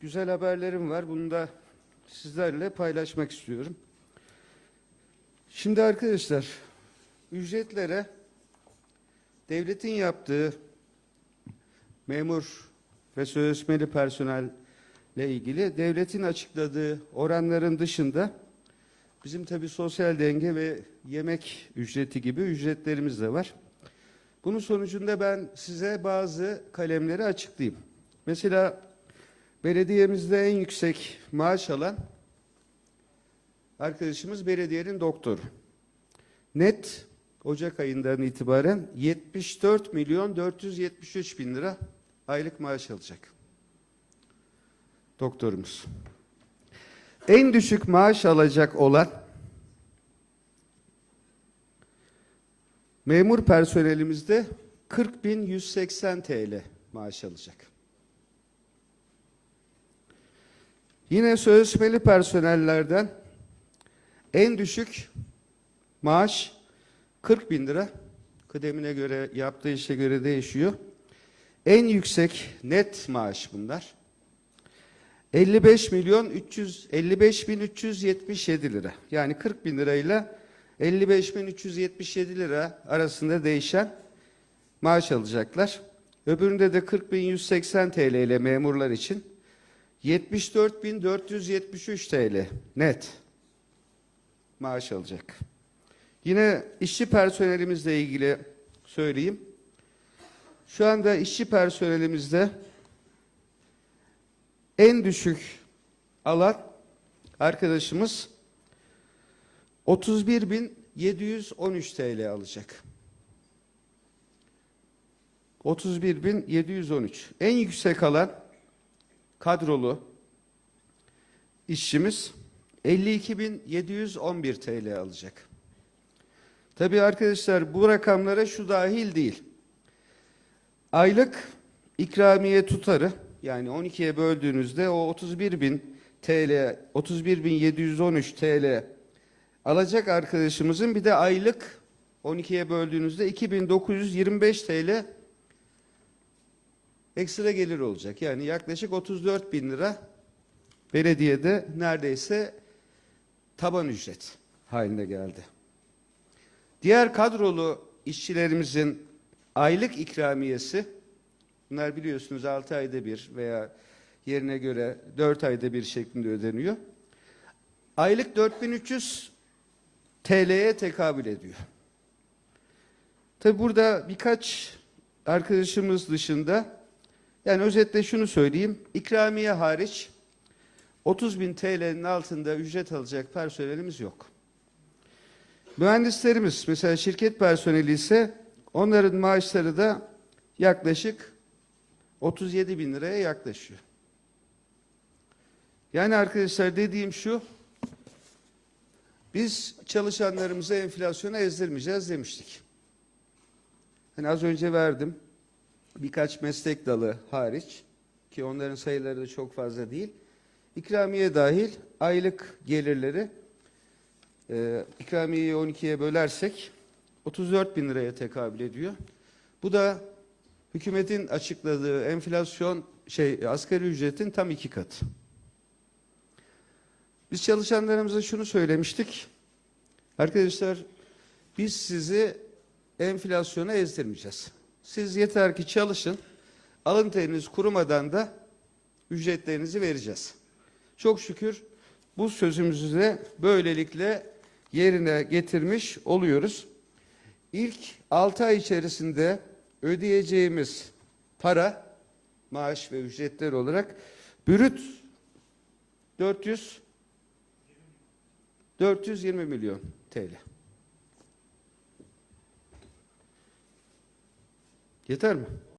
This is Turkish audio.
güzel haberlerim var. Bunu da sizlerle paylaşmak istiyorum. Şimdi arkadaşlar, ücretlere devletin yaptığı memur ve sözleşmeli personelle ilgili devletin açıkladığı oranların dışında bizim tabii sosyal denge ve yemek ücreti gibi ücretlerimiz de var. Bunun sonucunda ben size bazı kalemleri açıklayayım. Mesela belediyemizde en yüksek maaş alan arkadaşımız belediyenin doktoru. Net Ocak ayından itibaren 74 milyon 473 bin lira aylık maaş alacak. Doktorumuz. En düşük maaş alacak olan memur personelimizde 40.180 TL maaş alacak. Yine sözleşmeli personellerden en düşük maaş 40 bin lira. Kıdemine göre, yaptığı işe göre değişiyor. En yüksek net maaş bunlar. 55 milyon 355 bin 377 lira. Yani 40 bin lirayla 55 bin 377 lira arasında değişen maaş alacaklar. Öbüründe de 40 bin 180 TL ile memurlar için 74 bin 473 TL net maaş alacak. Yine işçi personelimizle ilgili söyleyeyim. Şu anda işçi personelimizde en düşük alan arkadaşımız 31.713 TL alacak. 31.713. En yüksek alan kadrolu işçimiz 52.711 TL alacak. Tabii arkadaşlar bu rakamlara şu dahil değil. Aylık ikramiye tutarı yani 12'ye böldüğünüzde o 31 bin TL, 31.713 TL alacak arkadaşımızın bir de aylık 12'ye böldüğünüzde 2925 TL ekstra gelir olacak. Yani yaklaşık 34 bin lira belediyede neredeyse taban ücret haline geldi. Diğer kadrolu işçilerimizin aylık ikramiyesi, bunlar biliyorsunuz 6 ayda bir veya yerine göre 4 ayda bir şeklinde ödeniyor. Aylık 4300 TL'ye tekabül ediyor. Tabi burada birkaç arkadaşımız dışında, yani özetle şunu söyleyeyim, ikramiye hariç 30 bin TL'nin altında ücret alacak personelimiz yok. Mühendislerimiz mesela şirket personeli ise onların maaşları da yaklaşık 37 bin liraya yaklaşıyor. Yani arkadaşlar dediğim şu, biz çalışanlarımızı enflasyona ezdirmeyeceğiz demiştik. Hani az önce verdim birkaç meslek dalı hariç ki onların sayıları da çok fazla değil. İkramiye dahil aylık gelirleri e, ikramiyeyi 12'ye bölersek 34 bin liraya tekabül ediyor. Bu da hükümetin açıkladığı enflasyon şey asgari ücretin tam iki katı. Biz çalışanlarımıza şunu söylemiştik. Arkadaşlar biz sizi enflasyona ezdirmeyeceğiz. Siz yeter ki çalışın. Alın teriniz kurumadan da ücretlerinizi vereceğiz. Çok şükür bu sözümüzü de böylelikle yerine getirmiş oluyoruz. İlk 6 ay içerisinde ödeyeceğimiz para, maaş ve ücretler olarak bürüt 400 420 milyon TL. Yeter mi?